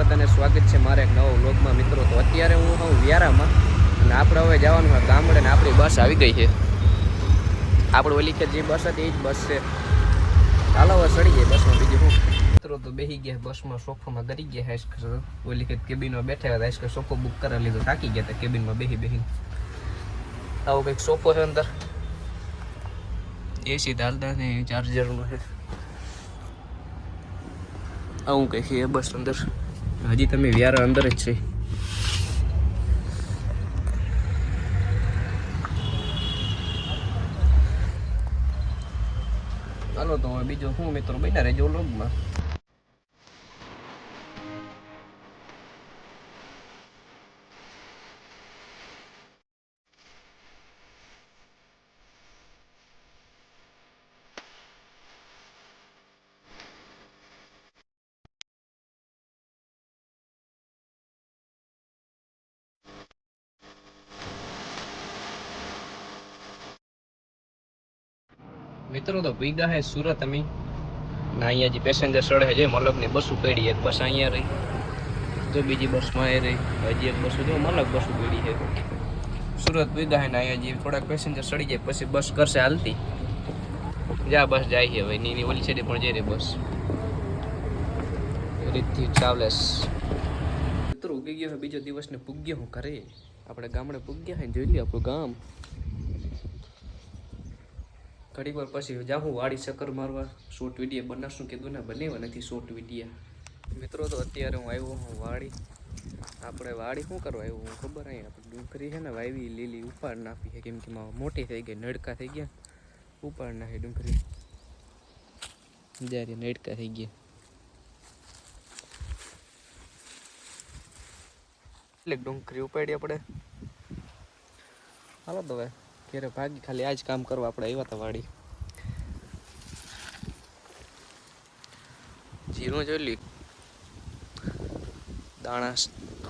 બધાને સ્વાગત છે મારા એક નવો વ્લોગમાં. મિત્રો, તો અત્યારે હું હું વ્યારામાં અને આપણે હવે જવાનું હોય ગામડે ને આપણી બસ આવી ગઈ છે. આપણે ઓલી કે જે બસ હતી એ જ બસ છે. ચાલો હવે ચડી જાય બસમાં બીજું શું? મિત્રો, તો બેસી ગયા બસમાં, સોફામાં ગરી ગયા હાઈસ્કર ઓલી કે કેબિનમાં બેઠા હતા હાઈસ્કર સોફો બુક કરાવી લીધો, થાકી ગયા હતા કેબિનમાં બેસી બેસી આવો કંઈક સોફો છે અંદર. એસી દાલદા ને ચાર્જરનો છે. આવું કંઈક એ બસ અંદર. હજી તમે વ્યારા અંદર જ છે. હાલો તો બીજો શું મિત્રો બન્યા રહેજો લોગમાં મિત્રો તો ભીગા હે, સુરત અમે. ના અહીંયા જે પેસેન્જર ચડે છે મલકની બસ પડી એક બસ અહીંયા રહી. જો બીજી બસમાં એ રહી. હજી એક બસ જો મલક બસ પડી છે. સુરત ભીગા હે ને અહીંયા જે થોડાક પેસેન્જર ચડી જાય, પછી બસ કરશે હાલતી જ્યાં બસ જાય છે હવે. નીની ઓલી સાઈડે પણ જઈ રહી બસ. રીતથી ચાવલેસ મિત્રો, ઉગી ગયો બીજો દિવસ ને પૂગ્યો હું ઘરે. આપણે ગામડે પૂગ્યા હે જોઈ લઈએ આપણું ગામ. ઘડી વાર પછી જાઉં વાડી ચક્કર મારવા. શોર્ટ વીડિયો બનાવશું કીધું ને બનાવ્યા નથી શોર્ટ વિડીયા મિત્રો, તો અત્યારે હું આવ્યો હું વાડી આપણે વાડી શું કરવા આવ્યો? હું ખબર અહીં આપણે ડુંગળી છે ને વાવી લીલી, ઉપાડ નાખી છે. કેમ કે મોટી થઈ ગઈ, નડકા થઈ ગયા. ઉપાડ નાખી ડુંગળી. જ્યારે નડકા થઈ ગયા. એટલે ડુંગળી ઉપાડી આપણે. હાલો તો હવે. ઘેરે ભાગી, ખાલી આજ કામ કરવા આપણે આવ્યા હતા વાડી. જીરું જોઈ દાણા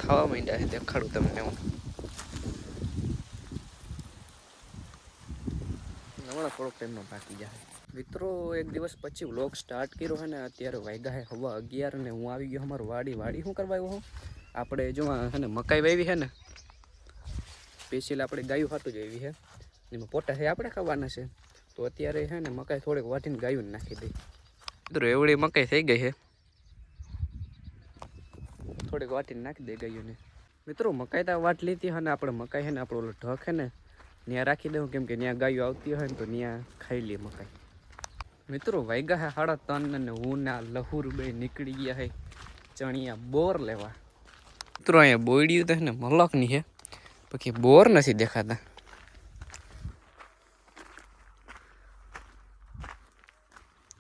ખાવા માંડ્યા છે, દેખાડું તમને હું. હમણાં થોડોક ટાઈમમાં બાકી જાય મિત્રો, એક દિવસ પછી વ્લોગ સ્ટાર્ટ કર્યો છે ને, અત્યારે વાગ્યા છે હવા અગિયાર ને હું આવી ગયો અમારું વાડી. વાડી શું કરવા આવ્યો હું આપણે જો છે ને, મકાઈ વાવી છે ને. સ્પેશિયલ આપણે ગાયું ખાતું જ એવી છે. એમાં પોટા છે આપણે ખાવાના છે. તો અત્યારે છે ને મકાઈ થોડીક વાટીને ગાયું નાખી દઈ. મિત્રો એવડી મકાઈ થઈ ગઈ છે. થોડીક વાટીને નાખી દે ગાયોને. મિત્રો મકાઈ તો વાટ લીધી અને આપણે મકાઈ છે ને આપણો ઓલો ઢક છે ને ત્યાં રાખી દઉં કેમ કે ત્યાં ગાયું આવતી હોય ને તો ત્યાં ખાઈ લે મકાઈ. મિત્રો વાગ્યા છે સાડા ત્રણ અને હું ના લહુર બે નીકળી ગયા છે ચણિયા બોર લેવા. મિત્રો અહીંયા બોયડી તો ને ને મલકની છે પછી બોર નથી દેખાતા.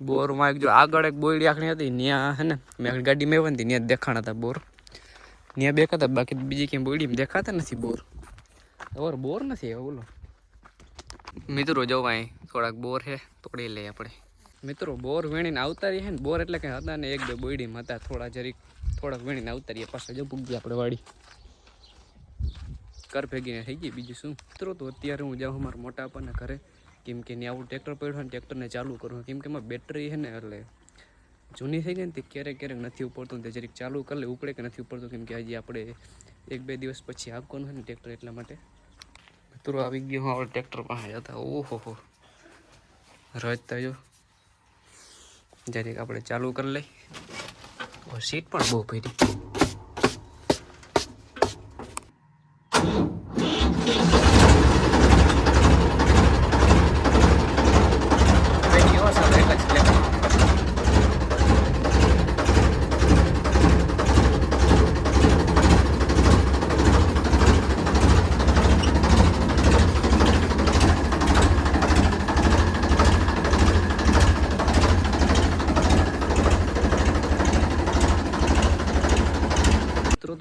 બોરમાં એક જો આગળ એક બોયડી આખણી હતી ત્યાં હે ને મેં ગાડી મેં હતી ત્યાં દેખાણા હતા બોર. ત્યાં દેખાતા બાકી બીજી ક્યાંય બોયડીમાં દેખાતા નથી બોર. ઓર બોર નથી હવે બોલો. મિત્રો જો અહીં થોડાક બોર છે તોડી લઈએ આપણે. મિત્રો બોર વીણીને આવતા રહીએ ને બોર એટલે કંઈ હતા ને એક બે બોયડીમાં હતા થોડા જરીક થોડાક વીણીને આવતા રહીએ પાછા જો પૂગી આપણે વાડી. કર ભેગીને થઈ ગઈ બીજું શું? મિત્રો તો અત્યારે હું જાઉં અમારા મોટા આપણને ઘરે. કેમ કે ત્યાં આવું ટ્રેક્ટર પડ્યું ને ટ્રેક્ટરને ચાલુ કરું કેમ કે એમાં બેટરી છે ને એટલે જૂની થઈ ગઈ ને તે ક્યારેક ક્યારેક નથી ઉપડતું તે જરીક ચાલુ કરી લે, ઉપડે કે નથી ઉપડતું. કેમ કે હજી આપણે એક બે દિવસ પછી આપવાનું હોય ને ટ્રેક્ટર એટલા માટે. મિત્રો, આવી ગયો હું આપણે ટ્રેક્ટર પાસે જતા. ઓહો હો. રજ જો જરીક આપણે ચાલુ કરી લઈ સીટ પણ બહુ ભરી.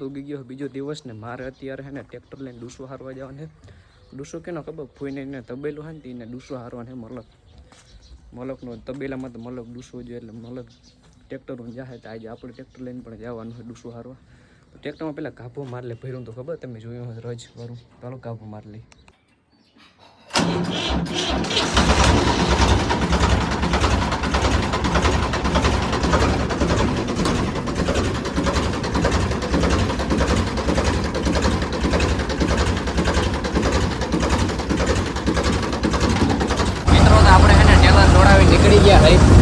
તો ઉગી ગયો. બીજો દિવસ ને મારે અત્યારે હે ને ટ્રેક્ટર લઈને ડૂસો હારવા જવાને ડૂસો કેનો ખબર? ફૂઈને એને તબેલું હોય ને એને ડૂસો હારવાને મલક. મલકનો તબેલામાં તો મલક ડૂસો જોઈએ એટલે મલક ટ્રેક્ટરનું જાય તો આજે આપણે ટ્રેક્ટર લઈને પણ જવાનું હોય ડૂસો હારવા. તો ટ્રેક્ટરમાં પહેલાં ગાભો માર લે ભર્યું તો ખબર? તમે જોયું રજ વાળું ચાલો ગાભો માર લઈ નીકળી ગયા હાઈટ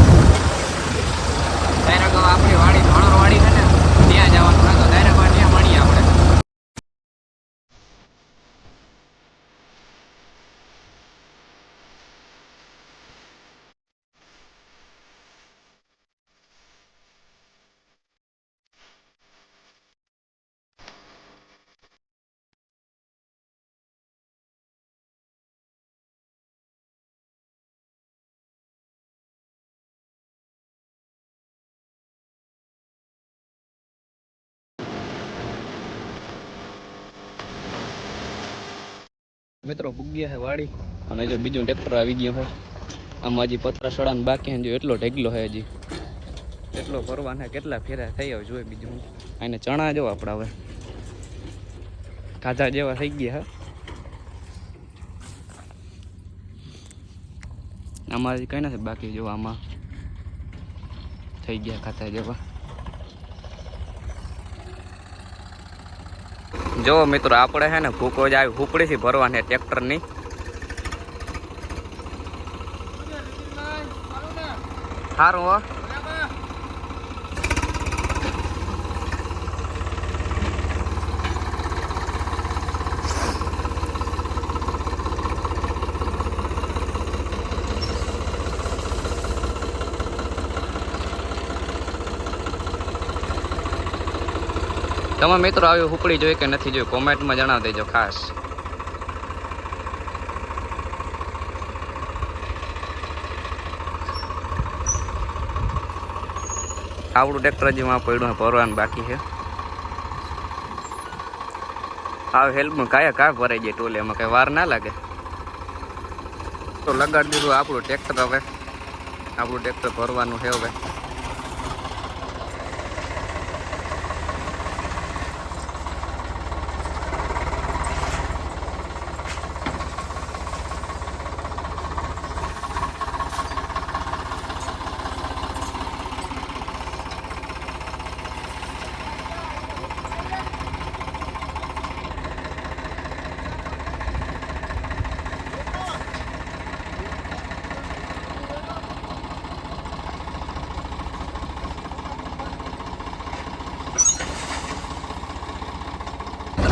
મિત્રો પૂગ્યા છે વાડી. અને જો બીજું ટ્રેક્ટર આવી ગયું છે આમાં હજી પતરા સડાને બાકી જો એટલો ઢેગલો છે હજી. એટલો ભરવાના કેટલા ફેરા થઈ આવે જોઈએ બીજું. અને ચણા જો આપણા હવે. ખાધા જેવા થઈ ગયા હા. આમાં હજી કઈ નથી બાકી જો આમાં. થઈ ગયા ખાતા જેવા. જો મિત્રો આપણે છે ને ભૂકો જ આવી હુપડીથી ભરવાની ટ્રેક્ટરની. સારું હો. તમે મિત્રો આવી ઉપડી જોઈ કે નથી જોઈ, કોમેન્ટમાં જણાવી દેજો ખાસ. આવડું ટ્રેક્ટર જેમાં પડ્યું છે ભરવાનું બાકી છે. આ હેલ્પમાં કાયા કા ભરાઈ જાય ટોલે, એમાં કઈ વાર ના લાગે. તો લગાડી દીધું આપણું ટ્રેક્ટર હવે. આપણું ટ્રેક્ટર ભરવાનું છે હવે.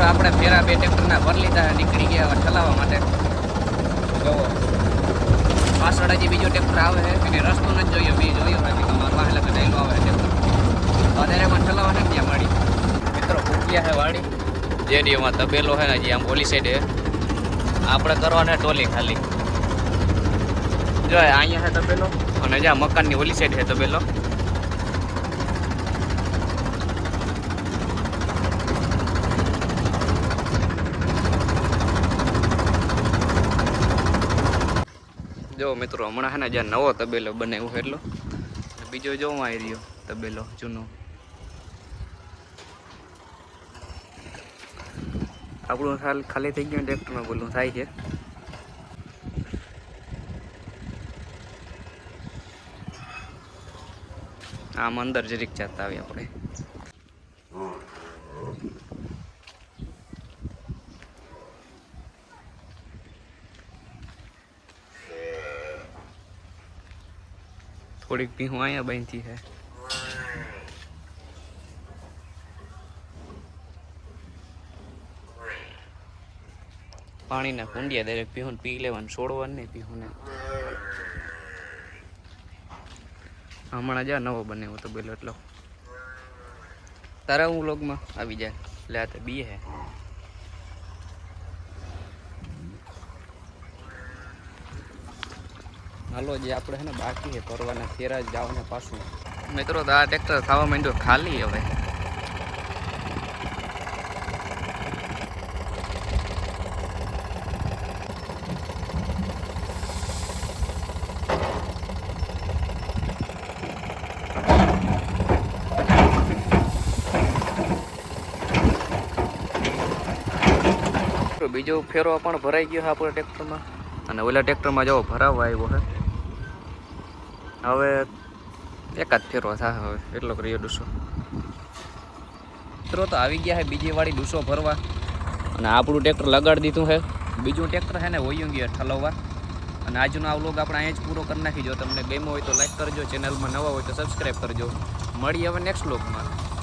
આપણે ફેરા બે ટ્રેક્ટરના ભર લીધા નીકળી ગયા હવે ઠલાવવા માટે. જોવો પાછળ હજી બીજો ટ્રેક્ટર આવે છે. એને રસ્તો નથી જોઈએ મેં જોયો નથી. તમારે વાહેલા કઢાયેલો આવે ટ્રેક્ટર અત્યારે પણ ઠલાવવા નથી ત્યાં વાડી મિત્રો, ભૂખ્યા છે વાડી જેડીઓમાં તબેલો છે ને હજી આમ ઓલી સાઈડે આપણે કરવાને ટોલી ખાલી. જો અહીંયા છે તબેલો અને જ્યાં મકાનની ઓલી સાઈડ છે તબેલો જો મિત્રો, હમણાં છે ને જ્યાં નવો તબેલો બનાવ્યો છે, એટલો. બીજો જો આવી રહ્યો, તબેલો, જૂનો. આપણું હાલ ખાલી થઈ ગયું ટ્રેક્ટરમાં બોલું, થાય છે. આમ અંદર જરીક જતા આવી આપણે. થોડીક ભીહું અહીંયા બાંધી છે પાણીના કુંડિયા દરેક પીહું પી લેવાનું, છોડવાનું નહીં પીહુંને હમણાં જા નવો બનાવ્યો તો બોલો, એટલો. તારા હું લોગમાં આવી જાય. લે આ તો બી હે. હાલો જે આપણે છે ને બાકી છે કરવાના ફેરા ને પાછું. મિત્રો તો આ ટ્રેક્ટર થવા માંડ્યું ખાલી હવે. બીજો ફેરો પણ ભરાઈ ગયો છે આપણા ટ્રેક્ટરમાં અને ઓલા ટ્રેક્ટરમાં જવો ભરાવવા આવ્યો છે. હવે એકાદ ફેરો થાય હવે એટલો કરીએ ડૂસો. મિત્રો તો આવી ગયા છે બીજી વાળી ડૂસો ભરવા. અને આપણું ટ્રેક્ટર લગાડી દીધું છે બીજું ટ્રેક્ટર છે ને વયું ગયું ઠલવવા. અને આજનો આ વ્લોગ આપણે અહીંયા જ પૂરો કરી નાખી. જો તમને ગમ્યો હોય તો લાઈક કરજો ચેનલમાં નવા હોય તો સબસ્ક્રાઈબ કરજો. મળીએ હવે નેક્સ્ટ વ્લોગમાં